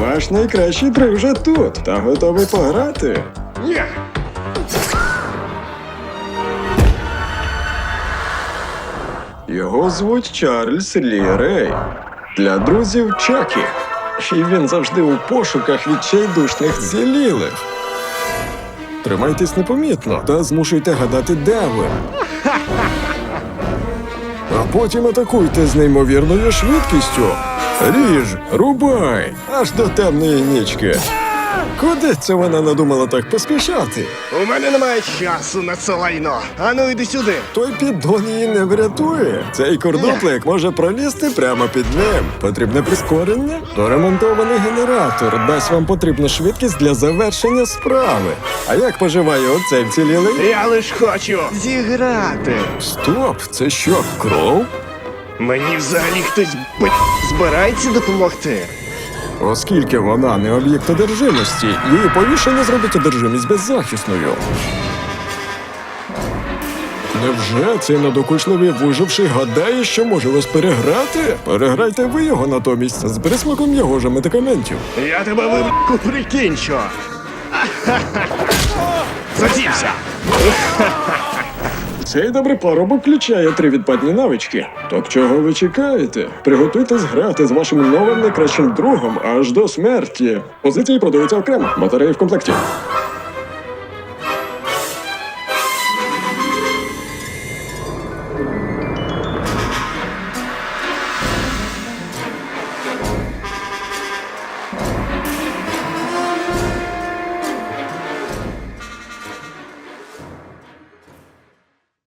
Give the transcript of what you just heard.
Ваш найкращий друг вже тут та готовий пограти. Ні. Його звуть Чарльз Лі Рей. Для друзів Чакі. І він завжди у пошуках відчайдушних зілілих. Тримайтесь непомітно та змушуйте гадати, де ви. Потім атакуйте з неймовірною швидкістю. Ріж, рубай, аж до темної нічки. Куди це вона надумала так поспішати? У мене немає часу на це лайно. Ану, йди сюди. Той піддон її не врятує. Цей кордоплик може пролізти прямо під ним. Потрібне прискорення? То ремонтований генератор дасть вам потрібну швидкість для завершення справи. А як поживає оцей вцілілий? Я лиш хочу зіграти. Стоп, це що, кров? Мені взагалі хтось б... збирається допомогти. Оскільки вона не об'єкт одержимості, її повішення зробить одержимість беззахисною. Невже цей надокучливий виживший гадає, що може вас переграти? Переграйте ви його натомість з присмаком його ж медикаментів. Я тебе вибку прикінчу. Задівся. Цей добрий парубок включає три відпадні навички. Так чого ви чекаєте? Приготуйтесь грати з вашим новим найкращим другом аж до смерті. Позиції продаються окремо, батареї в комплекті.